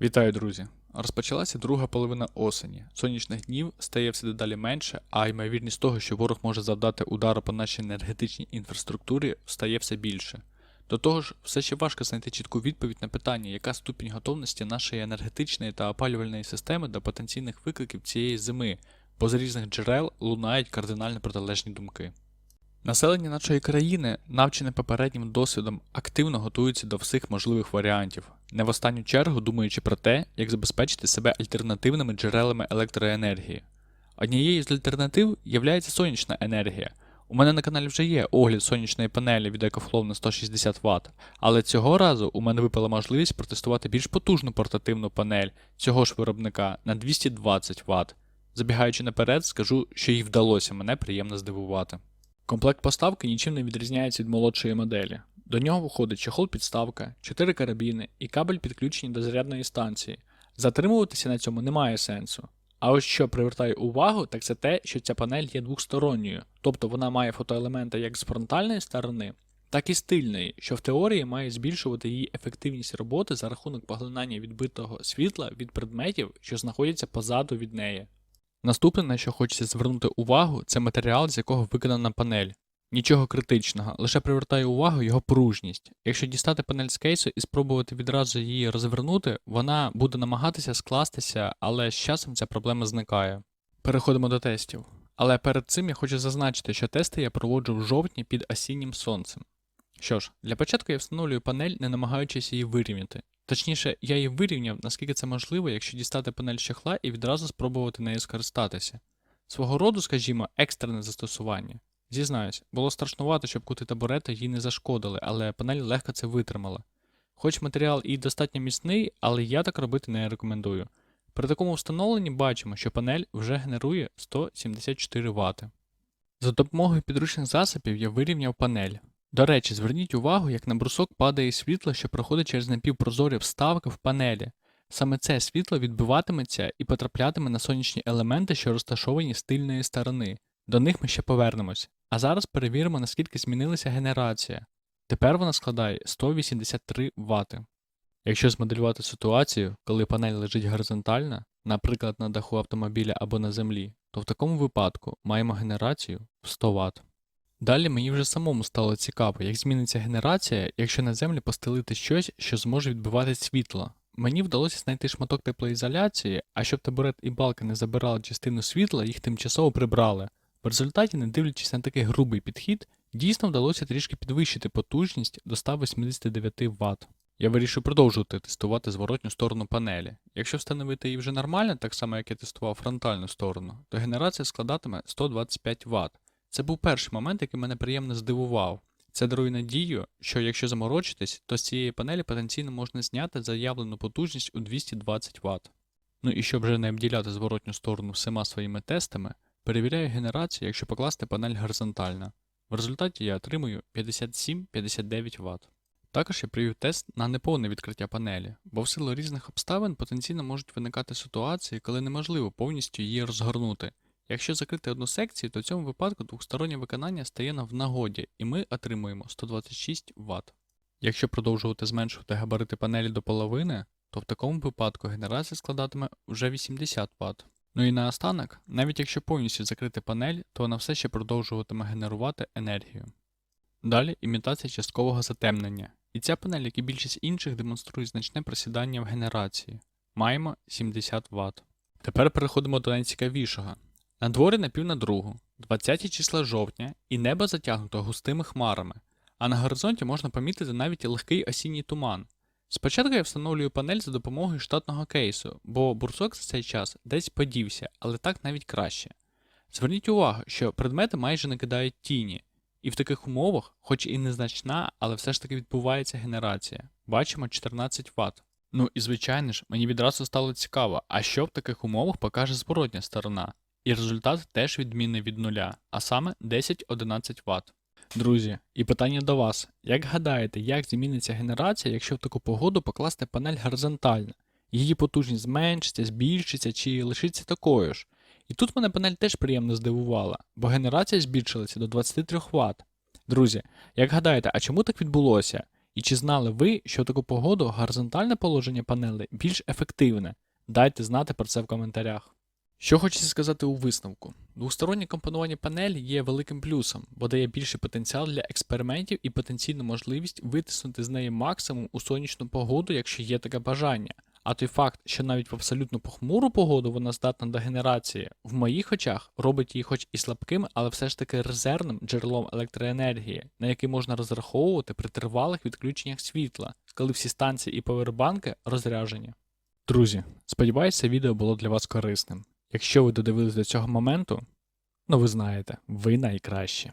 Вітаю, друзі! Розпочалася друга половина осені. Сонячних днів стає все дедалі менше, а ймовірність того, що ворог може завдати удару по нашій енергетичній інфраструктурі, стає все більше. До того ж, все ще важко знайти чітку відповідь на питання, яка ступінь готовності нашої енергетичної та опалювальної системи до потенційних викликів цієї зими, бо з різних джерел лунають кардинально протилежні думки. Населення нашої країни, навчене попереднім досвідом, активно готується до всіх можливих варіантів, не в останню чергу думаючи про те, як забезпечити себе альтернативними джерелами електроенергії. Однією з альтернатив є сонячна енергія. У мене на каналі вже є огляд сонячної панелі від EcoFlow на 160 Вт, але цього разу у мене випала можливість протестувати більш потужну портативну панель цього ж виробника на 220 Вт. Забігаючи наперед, скажу, що їй вдалося мене приємно здивувати. Комплект поставки нічим не відрізняється від молодшої моделі. До нього входить чехол-підставка, 4 карабіни і кабель підключені до зарядної станції. Затримуватися на цьому немає сенсу. А ось що привертає увагу, так це те, що ця панель є двохсторонньою, тобто вона має фотоелементи як з фронтальної сторони, так і з тильної, що в теорії має збільшувати її ефективність роботи за рахунок поглинання відбитого світла від предметів, що знаходяться позаду від неї. Наступне, на що хочеться звернути увагу, це матеріал, з якого виконана панель. Нічого критичного, лише привертає увагу його пружність. Якщо дістати панель з кейсу і спробувати відразу її розвернути, вона буде намагатися скластися, але з часом ця проблема зникає. Переходимо до тестів. Але перед цим я хочу зазначити, що тести я проводжу в жовтні під осіннім сонцем. Що ж, для початку я встановлюю панель, не намагаючись її вирівняти. Точніше, я її вирівняв, наскільки це можливо, якщо дістати панель чехла і відразу спробувати нею скористатися. Свого роду, скажімо, екстрене застосування. Зізнаюсь, було страшнувато, щоб кути табурети їй не зашкодили, але панель легко це витримала. Хоч матеріал і достатньо міцний, але я так робити не рекомендую. При такому встановленні бачимо, що панель вже генерує 174 Вт. За допомогою підручних засобів я вирівняв панель. До речі, зверніть увагу, як на брусок падає світло, що проходить через напівпрозорі вставки в панелі. Саме це світло відбиватиметься і потраплятиме на сонячні елементи, що розташовані з тильної сторони. До них ми ще повернемось. А зараз перевіримо, наскільки змінилася генерація. Тепер вона складає 183 Вт. Якщо змоделювати ситуацію, коли панель лежить горизонтально, наприклад, на даху автомобіля або на землі, то в такому випадку маємо генерацію в 100 Вт. Далі мені вже самому стало цікаво, як зміниться генерація, якщо на землі постелити щось, що зможе відбивати світло. Мені вдалося знайти шматок теплоізоляції, а щоб табурет і балка не забирали частину світла, їх тимчасово прибрали. В результаті, не дивлячись на такий грубий підхід, дійсно вдалося трішки підвищити потужність до 189 Вт. Я вирішив продовжувати тестувати зворотню сторону панелі. Якщо встановити її вже нормально, так само як я тестував фронтальну сторону, то генерація складатиме 125 Вт. Це був перший момент, який мене приємно здивував. Це дарує надію, що якщо заморочитись, то з цієї панелі потенційно можна зняти заявлену потужність у 220 Вт. Ну і щоб вже не обділяти зворотню сторону всіма своїми тестами, перевіряю генерацію, якщо покласти панель горизонтально. В результаті я отримую 57-59 Вт. Також я провів тест на неповне відкриття панелі, бо в силу різних обставин потенційно можуть виникати ситуації, коли неможливо повністю її розгорнути. Якщо закрити одну секцію, то в цьому випадку двохстороннє виконання стає нам в нагоді, і ми отримуємо 126 Вт. Якщо продовжувати зменшувати габарити панелі до половини, то в такому випадку генерація складатиме вже 80 Вт. Ну і наостанок, навіть якщо повністю закрити панель, то вона все ще продовжуватиме генерувати енергію. Далі імітація часткового затемнення. І ця панель, як і більшість інших, демонструє значне просідання в генерації. Маємо 70 Вт. Тепер переходимо до найцікавішого. На дворі на пів на другу, 20 числа жовтня, і небо затягнуто густими хмарами, а на горизонті можна помітити навіть легкий осінній туман. Спочатку я встановлюю панель за допомогою штатного кейсу, бо бурсок за цей час десь подівся, але так навіть краще. Зверніть увагу, що предмети майже не кидають тіні, і в таких умовах, хоч і незначна, але все ж таки відбувається генерація. Бачимо 14 Вт. Ну і звичайно ж, мені відразу стало цікаво, а що в таких умовах покаже зворотня сторона. І результат теж відмінний від нуля, а саме 10-11 Вт. Друзі, і питання до вас: як гадаєте, як зміниться генерація, якщо в таку погоду покласти панель горизонтально? Її потужність зменшиться, збільшиться чи лишиться такою ж? І тут мене панель теж приємно здивувала, бо генерація збільшилася до 23 Вт. Друзі, як гадаєте, а чому так відбулося? І чи знали ви, що в таку погоду горизонтальне положення панелей більш ефективне? Дайте знати про це в коментарях. Що хочеться сказати у висновку? Двостороннє компонування панелі є великим плюсом, бо дає більший потенціал для експериментів і потенційну можливість витиснути з неї максимум у сонячну погоду, якщо є таке бажання. А той факт, що навіть в абсолютно похмуру погоду вона здатна до генерації, в моїх очах робить її хоч і слабким, але все ж таки резервним джерелом електроенергії, на який можна розраховувати при тривалих відключеннях світла, коли всі станції і повербанки розряжені. Друзі, сподіваюся, відео було для вас корисним. Якщо ви додивились до цього моменту, ну ви знаєте, ви найкращі.